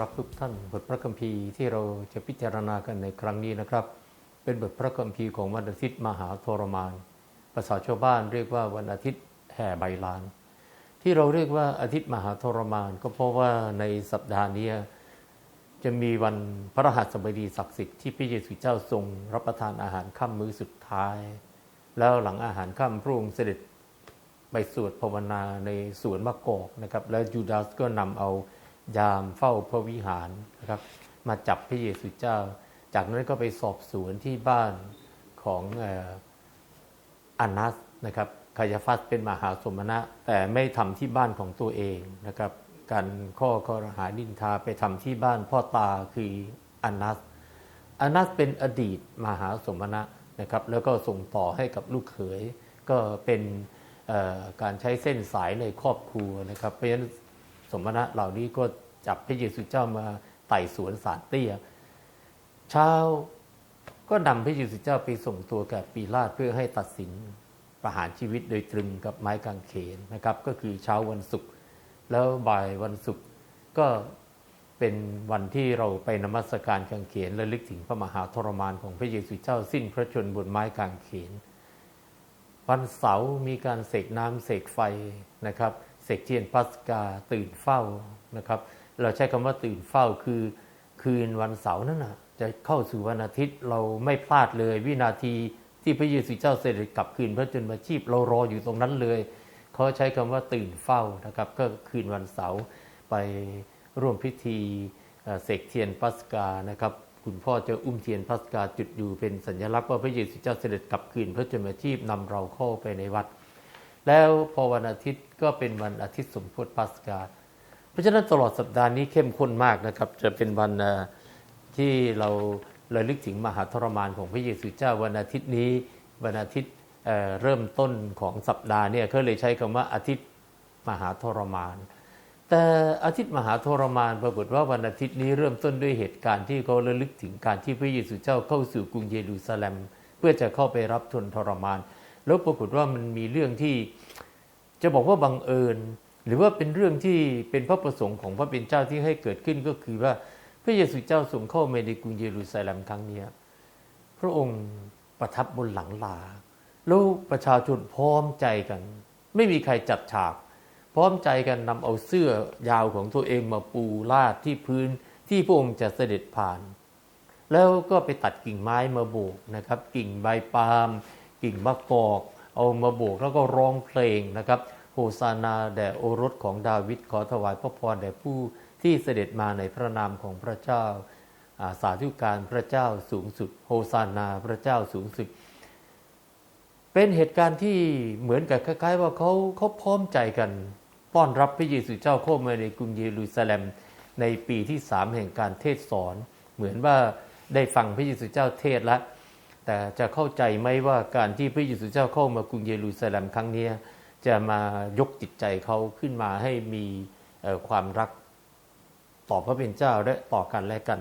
รักทุกท่าน บทพระคัมภีร์ที่เราจะพิจารณากันในครั้งนี้นะครับ เป็นบทพระคัมภีร์ของวันอาทิตย์มหาทรมาน ภาษาชาวบ้านเรียกว่าวันอาทิตย์แห่ใบลาน ที่เราเรียกว่าอาทิตย์มหาทรมาน ก็เพราะว่าในสัปดาห์นี้จะมีวันพระรหัสบดีศักดิ์สิทธิ์ที่พระเยซูเจ้าทรง รับประทานอาหารค่ำมื้อสุดท้าย แล้วหลังอาหารค่ำพระองค์เสด็จไปสวดภาวนาในสวนมะกอกนะครับ แล้วยูดาสก็นำเอา ยามเฝ้าพระวิหารนะครับ มาจับพระเยซูเจ้า จากนั้นก็ไปสอบสวนที่บ้านของอานัสนะครับคายฟัสเป็นมหาสมณะ แต่ไม่ทำที่บ้านของตัวเองนะครับ การข้อข้อหาดินทาไปทำที่บ้านพ่อตาคืออานัสอานัสเป็นอดีตมหาสมณะนะครับ แล้วก็ส่งต่อให้กับลูกเขย ก็เป็นการใช้เส้นสายในครอบครัวนะครับ เพราะฉะนั้นสมณะเหล่านี้ก็ จับพระเยซูเจ้ามาไต่สวนสารเตี้ยเช้าก็นำพระเยซูเจ้าไปส่งตัวแก่ปีลาตเพื่อให้ตัดสินประหารชีวิตโดยตรึงกับไม้กางเขนนะครับ ก็คือเช้าวันศุกร์แล้วบ่ายวันศุกร์ก็เป็นวันที่เราไปนมัสการกางเขนและลึกถึงพระมหาทรมานของพระเยซูเจ้าสิ้นพระชนบนไม้กางเขน วันเสาร์มีการเสกน้ำเสกไฟนะครับเสกเทียนปัสกาตื่นเฝ้านะครับ เราใช้คำว่าตื่นเฝ้าคือคืนวันเสาร์นั่นนะจะเข้าสู่วันอาทิตย์เราไม่พลาดเลย วินาทีที่พระเยซูเจ้าเสด็จกลับคืนพระชนมาชีพ เรารออยู่ตรงนั้นเลยเขาใช้คำว่าตื่นเฝ้านะครับ ก็คืนวันเสาร์ไปร่วมพิธีเสกเทียนปัสกานะครับคุณพ่อจะอุ้มเทียนพัสกาจุดอยู่เป็นสัญลักษณ์ว่าพระเยซูเจ้าเสด็จกลับคืนพระชนมาชีพนำเราเข้าไปในวัด แล้วพอวันอาทิตย์ก็เป็นวันอาทิตย์สมโพธิปัสกา ราะฉะนั้นตลอดสัปดาห์นี้เข้มข้นมากนะครับ จะเป็นวันที่เราระลึกถึงมหาทรมานของพระเยซูเจ้าวันอาทิตย์นี้ วันอาทิตย์เเริ่มต้นของสัปดาห์เนี่ยเขาเลยใช้คำว่าอาทิตย์มหาทรมาน แต่อาทิตย์มหาทรมานปรากฏว่าวันอาทิตย์นี้เริ่มต้นด้วยเหตุการณ์ที่เขาระลึกถึงการที่พระเยซูเจ้าเข้าสู่กรุงเยรูซาเล็ม เพื่อจะเข้าไปรับทนทรมาน แล้วปรากฏว่ามันมีเรื่องที่จะบอกว่าบังเอิญ หรือว่าเป็นเรื่องที่เป็นพระประสงค์ของพระเป็นเจ้าที่ให้เกิดขึ้นก็คือว่าพระเยซูเจ้าทรงเข้ามาในกรุงเยรูซาเล็มครั้งนี้พระองค์ประทับบนหลังลาแล้วประชาชนพร้อมใจกัน ไม่มีใครจัดฉาก พร้อมใจกันนำเอาเสื้อยาวของตัวเองมาปูลาดที่พื้นที่พระองค์จะเสด็จผ่าน แล้วก็ไปตัดกิ่งไม้มาโบกนะครับ กิ่งใบปาล์มกิ่งมะกอก เอามาโบกแล้วก็ร้องเพลงนะครับ โฮซานาแด่โอรสของดาวิดขอถวายพระพรแด่ผู้ที่เสด็จมาในพระนามของพระเจ้าาสาธุการพระเจ้าสูงสุด โฮซานาพระเจ้าสูงสุด เป็นเหตุการณ์ที่เหมือนกับคล้ายๆ ว่าเขาเขาพร้อมใจกันต้อนรับพระเยซูเจ้าเข้ามาในกรุงเยรูซาเล็มในปีที่สามแห่งการเทศสอน เหมือนว่าได้ฟังพระเยซูเจ้าเทศแล้วแต่จะเข้าใจไหมว่าการที่พระเยซูเจ้าเข้ามากรุงเยรูซาเล็มครั้งนี้ จะมายกจิตใจเขาขึ้นมาให้มีความรักต่อพระเป็นเจ้าและต่อกันและกัน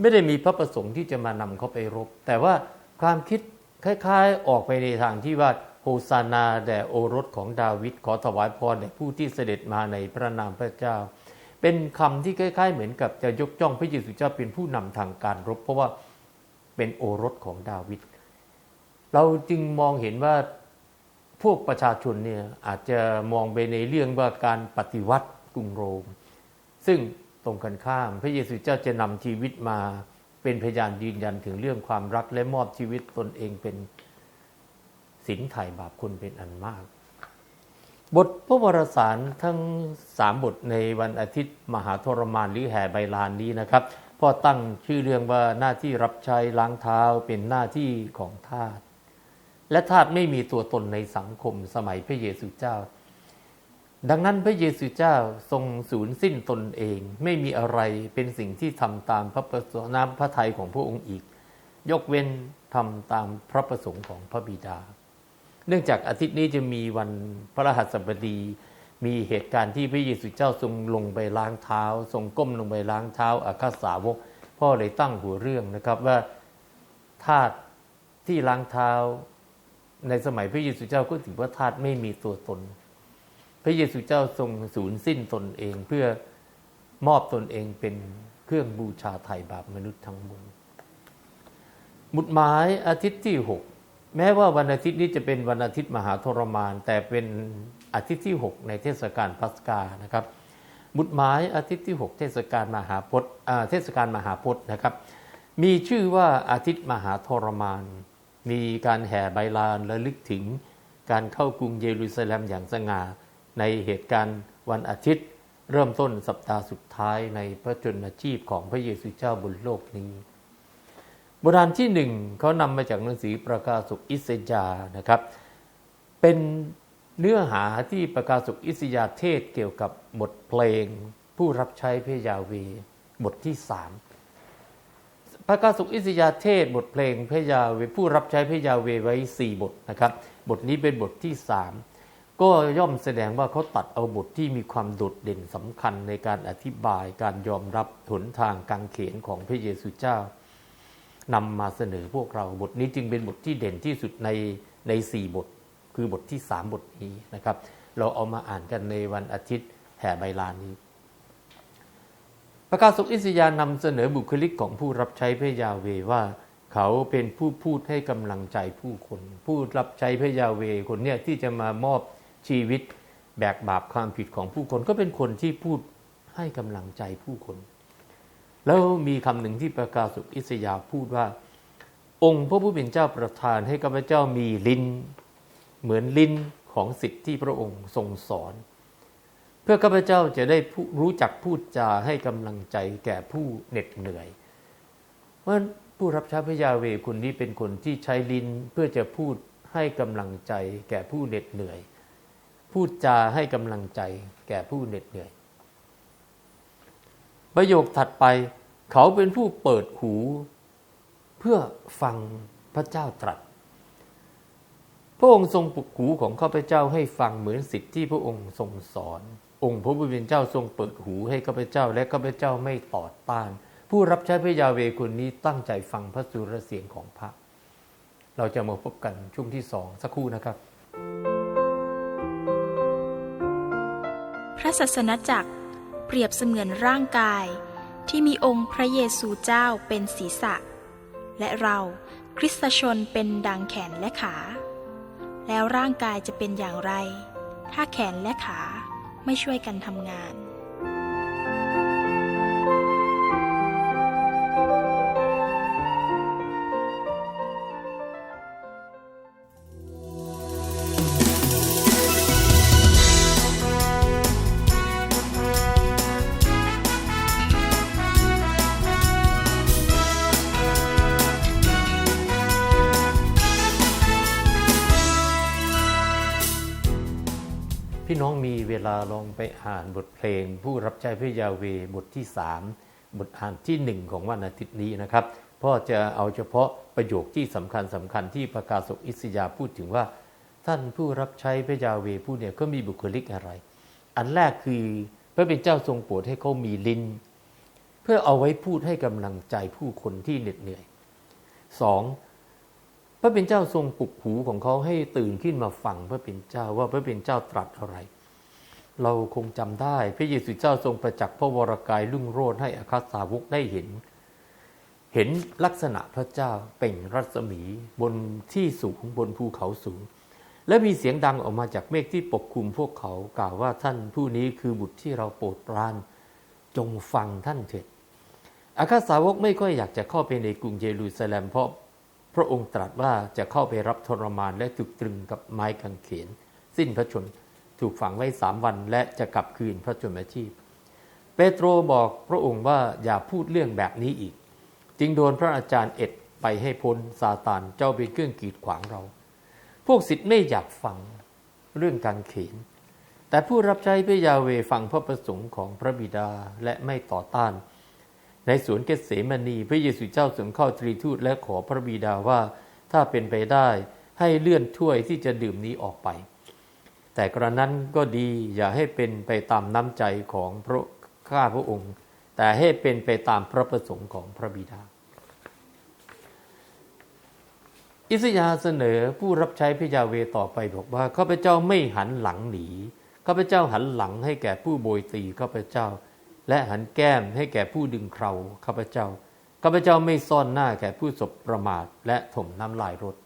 ไม่ได้มีพระประสงค์ที่จะมานำเขาไปรบ แต่ว่าความคิดคล้าย ๆ ออกไปในทางที่ว่าโฮซานาแด่โอรสของดาวิดขอถวายพรแด่ผู้ที่เสด็จมาในพระนามพระเจ้า เป็นคำที่คล้าย ๆ เหมือนกับจะยกย่องพระเยซูเจ้าเป็นผู้นำทางการรบ เพราะว่าเป็นโอรสของดาวิดเราจึงมองเห็นว่า พวกประชาชนเนี่ยอาจจะมองไปในเรื่องว่าการปฏิวัติกรุงโรม ซึ่งตรงกันข้าม พระเยซูเจ้าจะนำชีวิตมาเป็นพยานยืนยันถึงเรื่องความรักและมอบชีวิตตนเองเป็นสินไถ่บาปคนเป็นอันมาก บทพระวรสารทั้งสามบทในวันอาทิตย์มหาทรมานหรือแห่ใบลานนี้นะครับพ่อตั้งชื่อเรื่องว่าหน้าที่รับใช้ล้างเท้าเป็นหน้าที่ของทาส และทาสไม่มีตัวตนในสังคมสมัยพระเยซูเจ้า ดังนั้นพระเยซูเจ้าทรงสูญสิ้นตนเอง ไม่มีอะไรเป็นสิ่งที่ทำตามพระประสงค์น้ำพระทัยของพระองค์อีก ยกเว้นทำตามพระประสงค์ของพระบิดา เนื่องจากอาทิตย์นี้จะมีวันพระรหัสบดี มีเหตุการณ์ที่พระเยซูเจ้าทรงลงไปล้างเท้า ทรงก้มลงไปล้างเท้าอาคาสาวก พ่อเลยตั้งหัวเรื่องนะครับว่าทาสที่ล้างเท้า ในสมัยพระเยซูเจ้าก็ถือว่าทาสไม่มีตัวตน พระเยซูเจ้าทรงสูญสิ้นตนเองเพื่อมอบตนเองเป็นเครื่องบูชาไถ่บาปมนุษย์ทั้งมวลหมุดหมายอาทิตย์ที่ 6 แม้ว่าวันอาทิตย์นี้จะเป็นวันอาทิตย์มหาทรมาน แต่เป็นอาทิตย์ที่ 6 ในเทศกาลพัสกานะครับหมุดหมายอาทิตย์ที่ 6 เทศกาลมหาพจน์เทศกาลมหาพจน์นะครับ มีชื่อว่าอาทิตย์มหาทรมาน มีการแห่ใบลานและลึกถึงการเข้ากรุงเยรูซาเล็มอย่างสง่าในเหตุการณ์วันอาทิตย์ เริ่มต้นสัปดาห์สุดท้ายในพระชนชีพของพระเยซูเจ้าบนโลกนี้โบราณที่หนึ่งเขานำมาจากหนังสือประกาศสุขอิสยานะครับ เป็นเนื้อหาที่ประกาศสุขอิสยาเทศเกี่ยวกับบทเพลง ผู้รับใช้พระยาเวบทที่สาม ระกาสุขอิสยาเทศบทเพลงพระยาเวผู้รับใช้พระยาเวไว้สี่บทนะครับ บทนี้เป็นบทที่สามก็ย่อมแสดงว่าเขาตัดเอาบทที่มีความโดดเด่นสำคัญในการอธิบายการยอมรับหนทางการเขนของพระเยซูเจ้านำมาเสนอพวกเราบทนี้จึงเป็นบทที่เด่นที่สุดในในสี่บท คือบทที่สามบทนี้นะครับ เราเอามาอ่านกันในวันอาทิตย์แห่ใบลานนี้ ประกาศสุขอิสยานำเสนอบุคลิกของผู้รับใช้พระยาเวว่า เขาเป็นผู้พูดให้กำลังใจผู้คน ผู้รับใช้พระยาเวคนเนี้ยที่จะมามอบชีวิตแบกบาปความผิดของผู้คนก็เป็นคนที่พูดให้กำลังใจผู้คน แล้วมีคำหนึ่งที่ประกาศสุขอิสยาพูดว่า องค์พระผู้เป็นเจ้าประทานให้ข้าพเจ้ามีลิ้น เหมือนลิ้นของสิทธิ์ที่พระองค์ทรงสอน พื่อข้าพเจ้าจะได้รู้จักพูดจาให้กำลังใจแก่ผู้เหน็ดเหนื่อย เพราะฉะนั้นผู้รับใช้พระยาเวคนนี้เป็นคนที่ใช้ลิ้นเพื่อจะพูดให้กำลังใจ แก่ผู้เหน็ดเหนื่อย พูดจาให้กำลังใจ แก่ผู้เหน็ดเหนื่อย ประโยคถัดไป เขาเป็นผู้เปิดหู เพื่อฟังพระเจ้าตรัสพระองค์ทรงปลุกหูของข้าพเจ้าให้ฟังเหมือนสิทธิ์ที่พระองค์ทรงสอน องค์พระผู้เป็นเจ้าทรงเปิดหูให้ข้าพเจ้าและข้าพเจ้าไม่ต่อต้าน ผู้รับใช้พระยาเวคนนี้ตั้งใจฟังพระสุรเสียงของพระ เราจะมาพบกันช่วงที่สองสักครู่นะครับ พระศาสนจักรเปรียบเสมือนร่างกายที่มีองค์พระเยซูเจ้าเป็นศีรษะ และเราคริสตชนเป็นดังแขนและขา แล้วร่างกายจะเป็นอย่างไร ถ้าแขนและขา ไม่ช่วยกันทำงาน เวลาลองไปอ่านบทเพลง ผู้รับใช้พระยาเวบทที่สามบทอ่านที่หนึ่งของวันอาทิตย์นี้นะครับพ่อจะเอาเฉพาะประโยคที่สำคัญสำคัญที่ประกาศกอิสยาพูดถึงว่า ท่านผู้รับใช้พระยาเวผู้เนี่ยก็มีบุคลิกอะไร อันแรกคือพระเป็นเจ้าทรงโปรดให้เขามีลิ้น เพื่อเอาไว้พูดให้กำลังใจผู้คนที่เหน็ดเหนื่อยสองพระเป็นเจ้าทรงปลุกหูของเขาให้ตื่นขึ้นมาฟังพระเป็นเจ้าว่าพระเป็นเจ้าตรัสอะไร เราคงจำได้ พระเยซูเจ้าทรงประจักษ์พระวรกายรุ่งโรจน์ให้อาคาสาวกได้เห็น เห็นลักษณะพระเจ้าเปล่งรัศมีบนที่สูงบนภูเขาสูง และมีเสียงดังออกมาจากเมฆที่ปกคลุมพวกเขากล่าวว่าท่านผู้นี้คือบุตรที่เราโปรดปราน จงฟังท่านเถิดอาคาสาวกไม่ค่อยอยากจะเข้าไปในกรุงเยรูซาเล็มเพราะพระองค์ตรัสว่าจะเข้าไปรับทรมานและถูกตรึงกับไม้กางเขน สิ้นพระชนม์ ถูกฝังไว้สามวันและจะกลับคืนพระชนมชีพ เปโตรบอกพระองค์ว่าอย่าพูดเรื่องแบบนี้อีก จึงโดนพระอาจารย์เอ็ดไปให้พ้นซาตานเจ้าเป็นเครื่องกีดขวางเรา พวกศิษย์ไม่อยากฟังเรื่องการเขนแต่ผู้รับใช้พระยาเวฟังพระประสงค์ของพระบิดาและไม่ต่อต้าน ในสวนเกษมณีพระเยซูเจ้าทรงเข้าตรีทูตและขอพระบิดาว่าถ้าเป็นไปได้ให้เลื่อนถ้วยที่จะดื่มนี้ออกไป แต่กระนั้นก็ดีอย่าให้เป็นไปตามน้ำใจของพระข้าพระองค์ แต่ให้เป็นไปตามพระประสงค์ของพระบิดา อิสยาเสนอผู้รับใช้พระยาเวต่อไปบอกว่าข้าพเจ้าไม่หันหลังหนีข้าพเจ้าหันหลังให้แก่ผู้โบยตีข้าพเจ้า และหันแก้มให้แก่ผู้ดึงเคราข้าพเจ้าข้าพเจ้าไม่ซ่อนหน้าแก่ผู้สบประมาทและถมน้ำลายรถ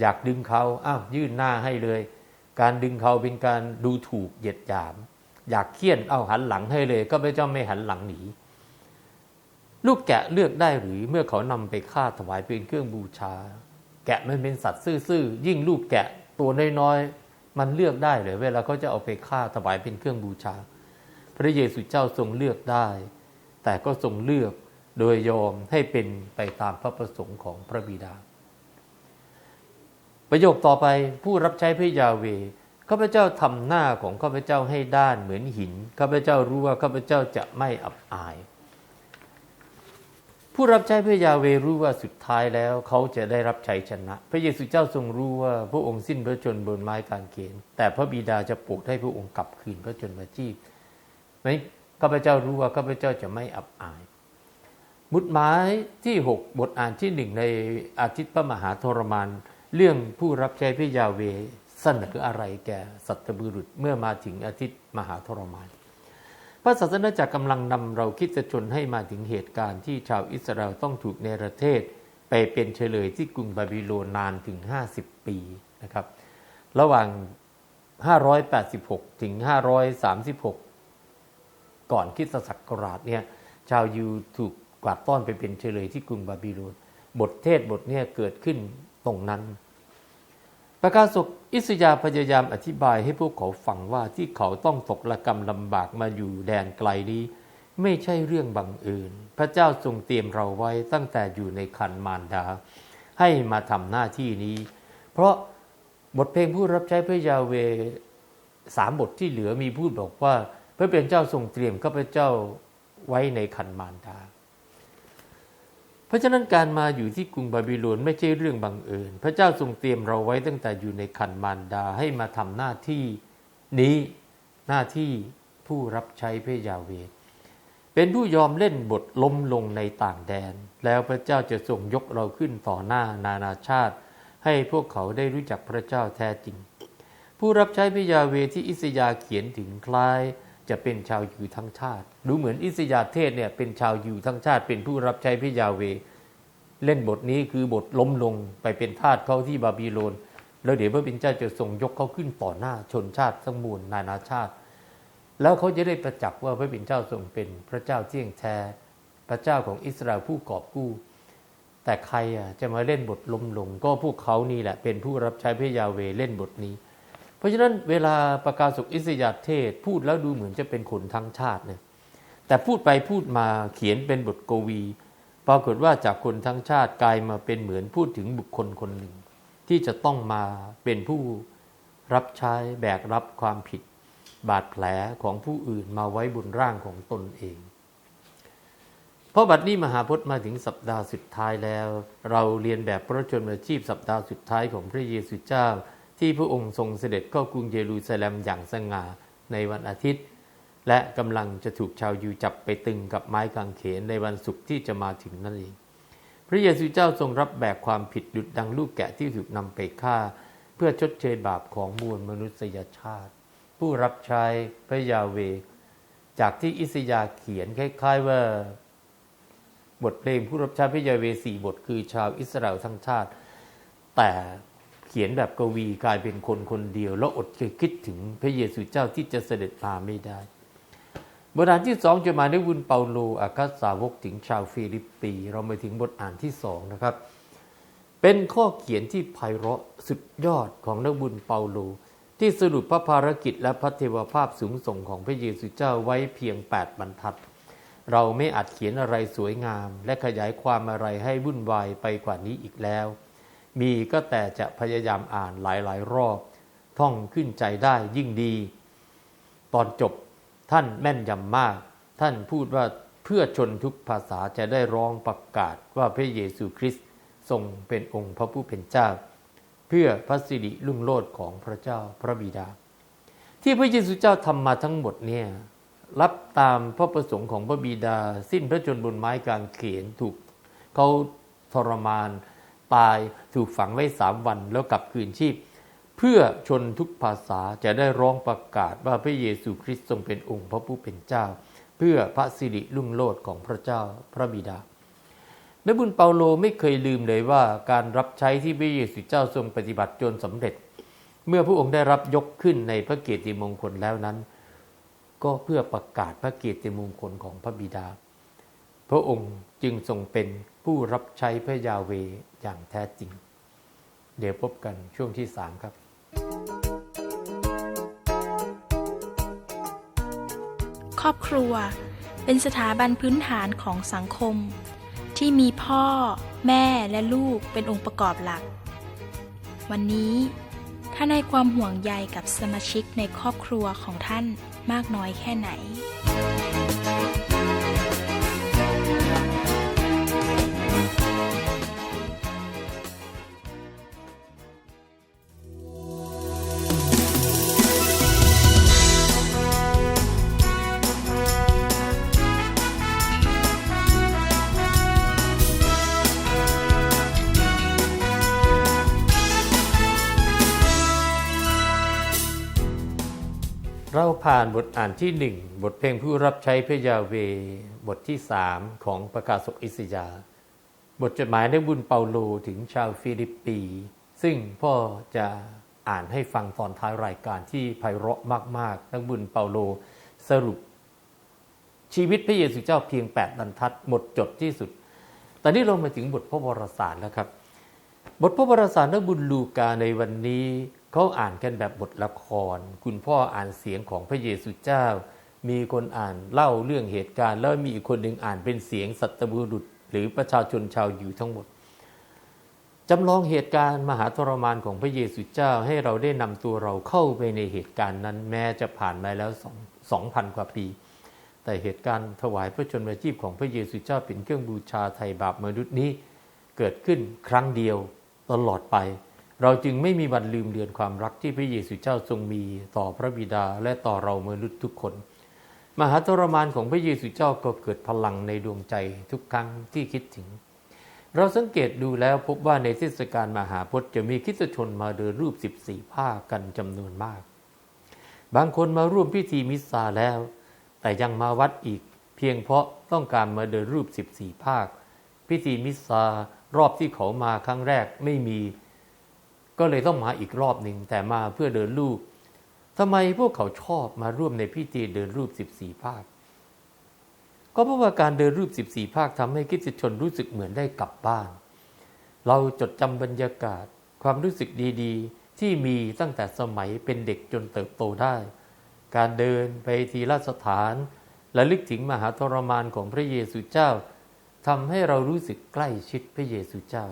อยากดึงเขาอ้าวยื่นหน้าให้เลย การดึงเขาเป็นการดูถูกเหยียดหยาม อยากเคี่ยนเอาหันหลังให้เลยข้าพเจ้าไม่หันหลังหนีลูกแกะเลือกได้หรือเมื่อเขานำไปฆ่าถวายเป็นเครื่องบูชา แกะมันเป็นสัตว์ซื่อๆยิ่งลูกแกะตัวน้อยๆมันเลือกได้เลยเวลาเขาจะเอาไปฆ่าถวายเป็นเครื่องบูชา พระเยซูเจ้าทรงเลือกได้ แต่ก็ทรงเลือกโดยยอมให้เป็นไปตามพระประสงค์ของพระบิดา ประโยคต่อไปผู้รับใช้พระยาเวข้าพเจ้าทำหน้าของข้าพเจ้าให้ด้านเหมือนหินข้าพเจ้ารู้ว่าข้าพเจ้าจะไม่อับอาย ผู้รับใช้พระยาเวรู้ว่าสุดท้ายแล้วเขาจะได้รับชัยชนะ พระเยซูเจ้าทรงรู้ว่าพระองค์สิ้นพระชนบนไม้กางเขนแต่พระบิดาจะโปรดให้พระองค์กลับคืนพระชนมาชีพไม่ข้าพเจ้ารู้ว่าข้าพเจ้าจะไม่อับอายมุดหมายที่ 6 บทอ่านที่หนึ่งในอาทิตย์พระมหาทรมาน เรื่องผู้รับใช้พระยาเวห์เสนออะไรแก่สัตบุรุษเมื่อมาถึงอาทิตย์มหาทรมาน พระศาสนาจักรกำลังนำเราคิดชนให้มาถึงเหตุการณ์ที่ชาวอิสราเอลต้องถูกเนรเทศ ไปเป็นเฉลยที่กรุงบาบิโลนนานถึง 50 ปีนะครับ ระหว่าง 586 ถึง 536 ก่อนคริสตศักราชเนี่ยชาวยิวถูกกวาดต้อนไปเป็นเฉลยที่กรุงบาบิโลนบทเทศบทเนี้เกิดขึ้น ตรงนั้น ประกาศกอิสยาพยายามอธิบายให้พวกเขาฟังว่าที่เขาต้องตกระกรรมลำบากมาอยู่แดนไกลนี้ ไม่ใช่เรื่องบังเอิญพระเจ้าทรงเตรียมเราไว้ตั้งแต่อยู่ในคันมารดา ให้มาทำหน้าที่นี้ เพราะบทเพลงผู้รับใช้พระยาเวสามบทที่เหลือมีพูดบอกว่า พระเป็นเจ้าทรงเตรียมข้าพเจ้าไว้ในคันมารดา เพราะฉะนั้นการมาอยู่ที่กรุงบาบิโลนไม่ใช่เรื่องบังเอิญ พระเจ้าทรงเตรียมเราไว้ตั้งแต่อยู่ในคันมารดาให้มาทำหน้าที่นี้หน้าที่ผู้รับใช้พระยาเวเป็นผู้ยอมเล่นบทล้มลงในต่างแดน แล้วพระเจ้าจะทรงยกเราขึ้นต่อหน้านานาชาติ ให้พวกเขาได้รู้จักพระเจ้าแท้จริง ผู้รับใช้พระยาเวที่อิสยาเขียนถึงคล้าย จะเป็นชาวยิวทั้งชาติ ดูเหมือนอิสยาเทศเนี่ยเป็นชาวยิวทั้งชาติ เป็นผู้รับใช้พระยาเว เล่นบทนี้คือบทล้มลงไปเป็นทาสเขาที่บาบิโลน แล้วเดี๋ยวพระบิดาจะทรงยกเขาขึ้นต่อหน้าชนชาติทั้งมวลนานาชาติ แล้วเขาจะได้ประจักษ์ว่าพระบิดาทรงเป็นพระเจ้าเที่ยงแท้พระเจ้าของอิสราเอลผู้กอบกู้ แต่ใครอะจะมาเล่นบทล้มลง ก็พวกเขานี่แหละเป็นผู้รับใช้พระยาเวเล่นบทนี้ เพราะฉะนั้นเวลาประกาศสุขอิสยาเทศพูดแล้วดูเหมือนจะเป็นคนทั้งชาติเนี่ยแต่พูดไปพูดมาเขียนเป็นบทกวี ปรากฏว่าจากคนทั้งชาติกลายมาเป็นเหมือนพูดถึงบุคคลคนหนึ่ง ที่จะต้องมาเป็นผู้รับใช้แบกรับความผิด บาดแผลของผู้อื่นมาไว้บนร่างของตนเองเพราะบัดนี้มหาพจน์มาถึงสัปดาห์สุดท้ายแล้ว เราเรียนแบบพระชนมาชีพสัปดาห์สุดท้ายของพระเยซูเจ้า ที่พระองค์ทรงเสด็จเข้ากรุงเยรูซาเล็มอย่างสง่าในวันอาทิตย์ และกำลังจะถูกชาวยิวจับไปตึงกับไม้กางเขนในวันศุกร์ที่จะมาถึงนั่นเอง พระเยซูเจ้าทรงรับแบกความผิดดุจดังลูกแกะที่ถูกนำไปฆ่า เพื่อชดเชยบาปของมวลมนุษยชาติ ผู้รับใช้พระยาเว จากที่อิสยาเขียนคล้ายๆว่าบทเพลงผู้รับใช้พระยาเวสี่บทคือชาวอิสราเอลทั้งชาติ แต่ เขียนแบบกวีกลายเป็นคนคนเดียว แล้วอดจะคิดถึงพระเยซูเจ้าที่จะเสด็จมาไม่ได้บทอ่านที่สองจะมาในวุนเปาโลอาคาสาวกถึงชาวฟิลิปปี เรามาถึงบทอ่านที่สองนะครับ เป็นข้อเขียนที่ไพเราะสุดยอดของนักบุญเปาโล ที่สรุปพระภารกิจและพระเทวภาพสูงส่งของพระเยซูเจ้าไว้เพียง 8 บรรทัด เราไม่อาจเขียนอะไรสวยงาม และขยายความอะไรให้วุ่นวายไปกว่านี้อีกแล้ว มีก็แต่จะพยายามอ่านหลายๆ รอบ ท่องขึ้นใจได้ยิ่งดี ตอนจบท่านแม่นยำมาก ท่านพูดว่าเพื่อชนทุกภาษาจะได้ร้องประกาศว่าพระเยซูคริสต์ทรงเป็นองค์พระผู้เป็นเจ้า เพื่อพระสิริลุ่งโลดของพระเจ้าพระบิดา ที่พระเยซูเจ้าทำมาทั้งหมดเนี่ยรับตามพระประสงค์ของพระบิดา สิ้นพระชนบนไม้กางเขนถูกเขาทรมาน ตายถูกฝังไว้สามวันแล้วกลับคืนชีพ เพื่อชนทุกภาษาจะได้ร้องประกาศว่าพระเยซูคริสต์ทรงเป็นองค์พระผู้เป็นเจ้า เพื่อพระสิริลุ่งโลดของพระเจ้าพระบิดาและบุญเปาโลไม่เคยลืมเลยว่าการรับใช้ที่พระเยซูเจ้าทรงปฏิบัติจนสำเร็จ เมื่อพระองค์ได้รับยกขึ้นในพระเกียรติมงคลแล้วนั้น ก็เพื่อประกาศพระเกียรติมงคลของพระบิดา พระองค์จึงทรงเป็นผู้รับใช้พระยาเว อย่างแท้จริง เดี๋ยวพบกันช่วงที่สามครับ ครอบครัวเป็นสถาบันพื้นฐานของสังคม ที่มีพ่อ แม่และลูกเป็นองค์ประกอบหลัก วันนี้ท่านให้ความห่วงใยกับสมาชิกในครอบครัวของท่านมากน้อยแค่ไหน ผ่านบทอ่านที่หนึ่งบทเพลงผู้รับใช้พระยาเว บทที่สามของประกาศกอิสยา บทจดหมายในบุญเปาโลถึงชาวฟิลิปปี ซึ่งพ่อจะอ่านให้ฟังตอนท้ายรายการที่ไพเราะมาก ๆ นักบุญเปาโลสรุป ชีวิตพระเยซูเจ้าเพียง8บรรทัดหมดจดที่สุด ตอนนี้เรามาถึงบทพระวรสารแล้วครับ บทพระวรสารนักบุญลูกาในวันนี้ เขาอ่านกันแบบบทละคร คุณพ่ออ่านเสียงของพระเยซูเจ้า มีคนอ่านเล่าเรื่องเหตุการณ์ แล้วมีอีกคนหนึ่งอ่านเป็นเสียงสัตบุรุษ หรือประชาชนชาวอยู่ทั้งหมดจำลองเหตุการณ์มหาทรมานของพระเยซูเจ้าให้เราได้นำตัวเราเข้าไปในเหตุการณ์นั้น แม้จะผ่านมาแล้วสองสองพันกว่าปี แต่เหตุการณ์ถวายพระชนมาชีพของพระเยซูเจ้าเป็นเครื่องบูชาไถ่บาปมนุษย์นี้ เกิดขึ้นครั้งเดียวตลอดไป เราจึงไม่มีวันลืมเลือนความรักที่พระเยซูเจ้าทรงมีต่อพระบิดาและต่อเรามนุษย์ทุกคน มหาทรมานของพระเยซูเจ้าก็เกิดพลังในดวงใจทุกครั้งที่คิดถึง เราสังเกตดูแล้วพบว่าในเทศกาลมหาพจน์จะมีคิสตชนมาเดินรูป 14 ผ้ากันจำนวนมาก บางคนมาร่วมพิธีมิสซาแล้ว แต่ยังมาวัดอีก เพียงเพราะต้องการมาเดินรูป 14 ภาค พิธีมิสซารอบที่เขามาครั้งแรกไม่มี ก็เลยต้องมาอีกรอบหนึ่งแต่มาเพื่อเดินรูปทำไมพวกเขาชอบมาร่วมในพิธีเดินรูป 14 ภาค ก็เพราะว่าการเดินรูป 14 ภาคทำให้คริสตชนรู้สึกเหมือนได้กลับบ้าน เราจดจำบรรยากาศ ความรู้สึกดีๆ ที่มีตั้งแต่สมัยเป็นเด็กจนเติบโตได้ การเดินไปทีละสถานและลึกถึงมหาทรมานของพระเยซูเจ้าทำให้เรารู้สึกใกล้ชิดพระเยซูเจ้า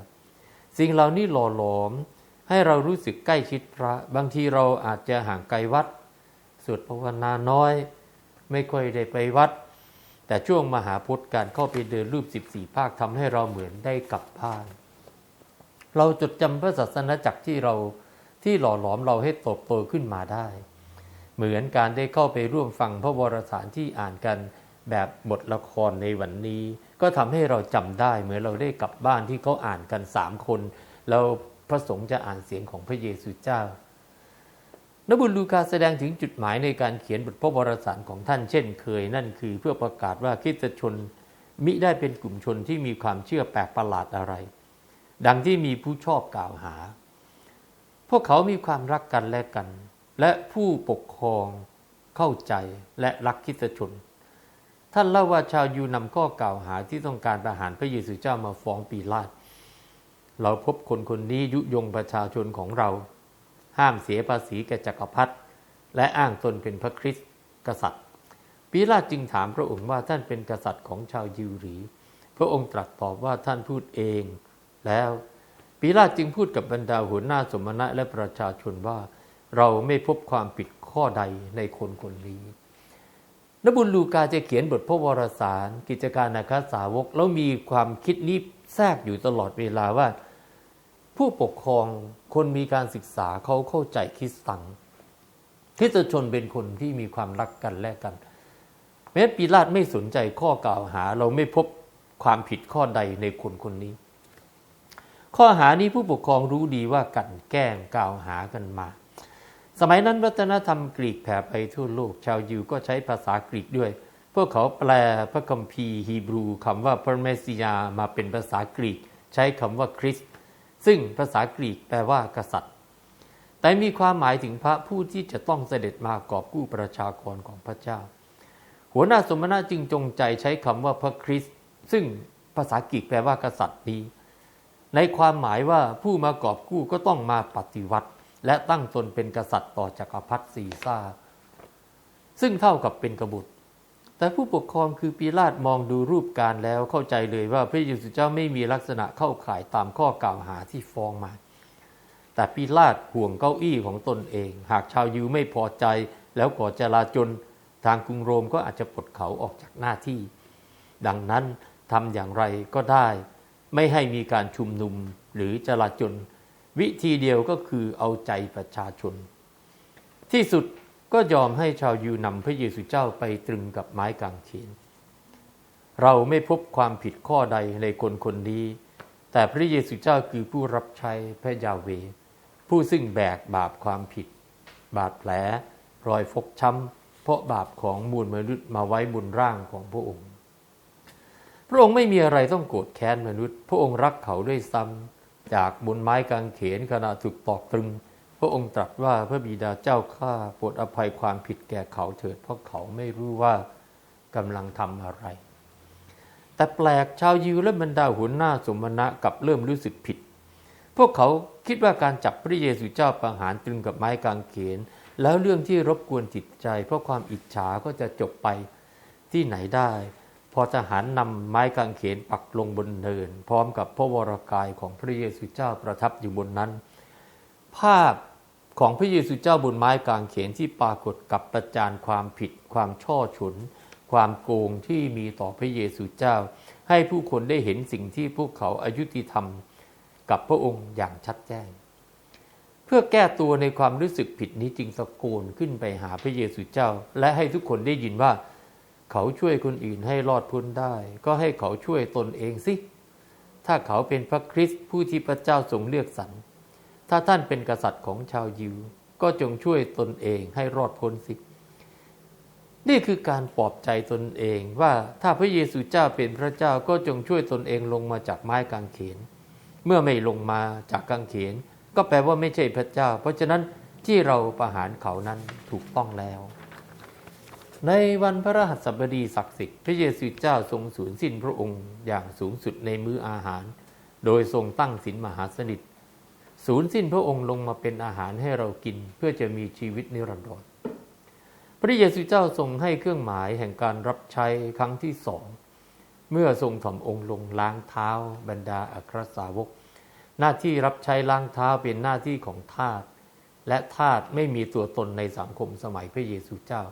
สิ่งเหล่านี้หล่อหลอม ให้เรารู้สึกใกล้ชิดพระบางทีเราอาจจะห่างไกลวัดสวดภาวนาน้อย ไม่ค่อยได้ไปวัด แต่ช่วงมหาพุทธการเข้าไปเดินรูป 14 ภาคทำให้เราเหมือนได้กลับบ้าน เราจดจำพระศาสนาจักรที่เราที่หล่อหลอมเราให้โตบโตขึ้นมาได้ เหมือนการได้เข้าไปร่วมฟังพระวรสารที่อ่านกันแบบบทละครในวันนี้ ก็ทำให้เราจำได้เหมือนเราได้กลับบ้านที่เขาอ่านกันสามคนแล้ว พระสงฆ์จะอ่านเสียงของพระเยซูเจ้านบุญลูกาแสดงถึงจุดหมายในการเขียนบทพระวรสารของท่านเช่นเคยนั่นคือเพื่อประกาศว่าคริสตชนมิได้เป็นกลุ่มชนที่มีความเชื่อแปลกประหลาดอะไร ดังที่มีผู้ชอบกล่าวหา พวกเขามีความรักกันและกัน และผู้ปกครองเข้าใจและรักคริสตชน ท่านเล่าว่าชาวยูนำข้อกล่าวหาที่ต้องการประหารพระเยซูเจ้ามาฟ้องปีลาต เราพบคนคนนี้ยุยงประชาชนของเรา ห้ามเสียภาษีแก่จักรพรรดิและอ้างตนเป็นพระคริสต์กษัตริย์ปีลาตจึงถามพระองค์ว่าท่านเป็นกษัตริย์ของชาวยิวหรือพระองค์ตรัสตอบว่าท่านพูดเอง แล้วปีลาตจึงพูดกับบรรดาหัวหน้าสมณะและประชาชนว่า เราไม่พบความผิดข้อใดในคนคนนี้นบุญลูกาจะเขียนบทพระวรสาร กิจการนาคาสาวก แล้วมีความคิดนี้แทรกอยู่ตลอดเวลาว่า ผู้ปกครองคนมีการศึกษาเขาเข้าใจคริสตังคริสตชนเป็นคนที่มีความรักกันและกัน แม้ปีลาตไม่สนใจข้อกล่าวหา เราไม่พบความผิดข้อใดในคนคนนี้ ข้อหานี้ผู้ปกครองรู้ดีว่ากันแกล้งกล่าวหากันมา สมัยนั้นวัฒนธรรมกรีกแผ่ไปทั่วโลก ชาวยิวก็ใช้ภาษากรีกด้วย พวกเขาแปลพระคัมภีร์ฮีบรูคำว่าพระเมสสิยามาเป็นภาษากรีก ใช้คำว่าคริสต์ ซึ่งภาษากรีกแปลว่ากษัตริย์ แต่มีความหมายถึงพระผู้ที่จะต้องเสด็จมากอบกู้ประชากรของพระเจ้า หัวหน้าสมณะจึงจงใจใช้คำว่าพระคริสต์ซึ่งภาษากรีกแปลว่ากษัตริย์นี้ ในความหมายว่าผู้มากอบกู้ก็ต้องมาปฏิวัติ และตั้งตนเป็นกษัตริย์ต่อจักรพรรดิซีซ่า ซึ่งเท่ากับเป็นกบฏ แต่ผู้ปกครองคือปีลาตมองดูรูปการแล้วเข้าใจเลยว่าพระเยซูเจ้าไม่มีลักษณะเข้าข่ายตามข้อกล่าวหาที่ฟ้องมา แต่ปีลาตห่วงเก้าอี้ของตนเอง หากชาวยิวไม่พอใจแล้วก่อจลาจลทางกรุงโรมก็อาจจะปลดเขาออกจากหน้าที่ ดังนั้นทำอย่างไรก็ได้ ไม่ให้มีการชุมนุมหรือจลาจลวิธีเดียวก็คือเอาใจประชาชน ที่สุด ก็ยอมให้ชาวยิวนำพระเยซูเจ้าไปตรึงกับไม้กางเขน เราไม่พบความผิดข้อใดในคนคนนี้ แต่พระเยซูเจ้าคือผู้รับใช้พระยาเว ผู้ซึ่งแบกบาปความผิด บาดแผล รอยฟกช้ำเพราะบาปของมูลมนุษย์มาไว้บนร่างของพระองค์ พระองค์ไม่มีอะไรต้องโกรธแค้นมนุษย์ พระองค์รักเขาด้วยซ้ำจากบนไม้กางเขนขณะถูกตอกตรึง พระองค์ตรัสว่าพระบิดาเจ้าข้าโปรดอภัยความผิดแก่เขาเถิด เพราะเขาไม่รู้ว่ากำลังทำอะไร แต่แปลกชาวยิวและบรรดาหัวหน้าสมณะกับเริ่มรู้สึกผิด พวกเขาคิดว่าการจับพระเยซูเจ้าประหารตรึงกับไม้กางเขน แล้วเรื่องที่รบกวนจิตใจ เพราะความอิจฉาก็จะจบไปที่ไหนได้ พอทหารนำไม้กางเขนปักลงบนเนิน พร้อมกับพระวรากายของพระเยซูเจ้าประทับอยู่บนนั้น ภาพของพระเยซูเจ้าบนไม้กางเขนที่ปรากฏกับประจานความผิด ความช่อฉนความโกงที่มีต่อพระเยซูเจ้า ให้ผู้คนได้เห็นสิ่งที่พวกเขาอายุติธรรมกับพระองค์อย่างชัดแจ้ง เพื่อแก้ตัวในความรู้สึกผิดนี้จึงตะโกนขึ้นไปหาพระเยซูเจ้า และให้ทุกคนได้ยินว่า เขาช่วยคนอื่นให้รอดพ้นได้ ก็ให้เขาช่วยตนเองสิถ้าเขาเป็นพระคริสต์ผู้ที่พระเจ้าทรงเลือกสรร ถ้าท่านเป็นกษัตริย์ของชาวยิว ก็จงช่วยตนเองให้รอดพ้นสิ นี่คือการปลอบใจตนเองว่าถ้าพระเยซูเจ้าเป็นพระเจ้าก็จงช่วยตนเองลงมาจากไม้กางเขน เมื่อไม่ลงมาจากกางเขน ก็แปลว่าไม่ใช่พระเจ้า เพราะฉะนั้นที่เราประหารเขานั้นถูกต้องแล้ว ในวันพระรหัสบดีศักดิ์สิทธิ์พระเยซูเจ้าทรงสูญสิ้นพระองค์อย่างสูงสุดในมื้ออาหาร โดยทรงตั้งศีลมหาสนิท สูญสิ้นพระองค์ลงมาเป็นอาหารให้เรากินเพื่อจะมีชีวิตนิรันดรพระเยซูเจ้าทรงให้เครื่องหมายแห่งการรับใช้ครั้งที่สอง เมื่อทรงถ่อมองค์ลงล้างเท้า บรรดาอัครสาวก หน้าที่รับใช้ล้างเท้าเป็นหน้าที่ของทาสและทาสไม่มีตัวตนในสังคมสมัยพระเยซูเจ้า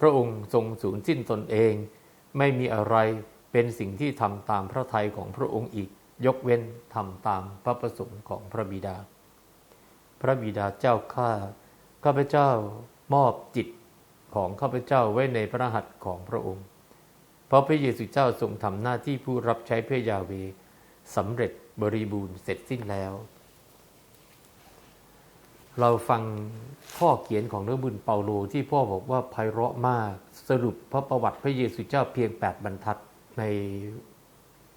พระองค์ทรงสูญสิ้นตนเอง ไม่มีอะไรเป็นสิ่งที่ทำตามพระทัยของพระองค์อีก ยกเว้นทำตามพระประสงค์ของพระบิดา พระบิดาเจ้าข้าข้าพเจ้ามอบจิตของข้าพเจ้าไว้ในพระหัตถ์ของพระองค์ เพราะพระเยซูเจ้าทรงทำหน้าที่ผู้รับใช้พระยาเวสำเร็จบริบูรณ์เสร็จสิ้นแล้ว เราฟังข้อเขียนของเรื่องบุญเปาโลที่พ่อบอกว่าไพเราะมากสรุปพระประวัติพระเยซูเจ้าเพียง 8 บรรทัดใน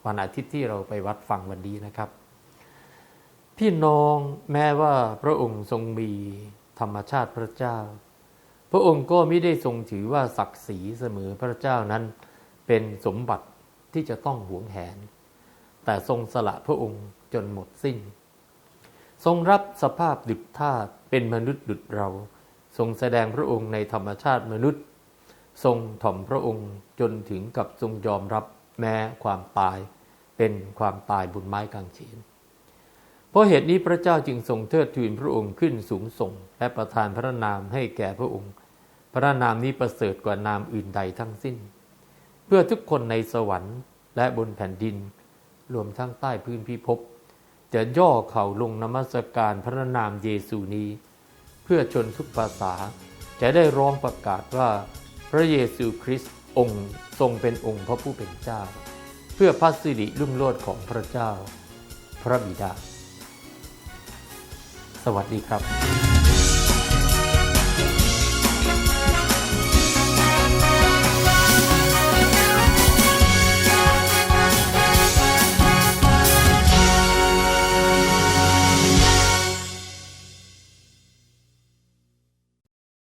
วันอาทิตย์ที่เราไปวัดฟังวันนี้นะครับ พี่น้องแม้ว่าพระองค์ทรงมีธรรมชาติพระเจ้า พระองค์ก็ไม่ได้ทรงถือว่าศักดิ์ศรีเสมอพระเจ้านั้น เป็นสมบัติที่จะต้องหวงแหน แต่ทรงสละพระองค์จนหมดสิ้น ทรงรับสภาพดุจทาสเป็นมนุษย์ดุจเรา ทรงแสดงพระองค์ในธรรมชาติมนุษย์ ทรงถ่อมพระองค์จนถึงกับทรงยอมรับแม้ความตาย เป็นความตายบนไม้กางเขนเพราะเหตุนี้พระเจ้าจึงทรงเทิดทูนพระองค์ขึ้นสูงส่ง และประทานพระนามให้แก่พระองค์ พระนามนี้ประเสริฐกว่านามอื่นใดทั้งสิ้น เพื่อทุกคนในสวรรค์และบนแผ่นดิน รวมทั้งใต้พื้นพิภพจะย่อเข่าลงนมัสการพระนามเยซูนี้ เพื่อชนทุกภาษา จะได้ร้องประกาศว่าพระเยซูคริสต์องค์ทรงเป็นองค์พระผู้เป็นเจ้า เพื่อพระสิริรุ่งโรจน์ของพระเจ้า พระบิดา สวัสดีครับ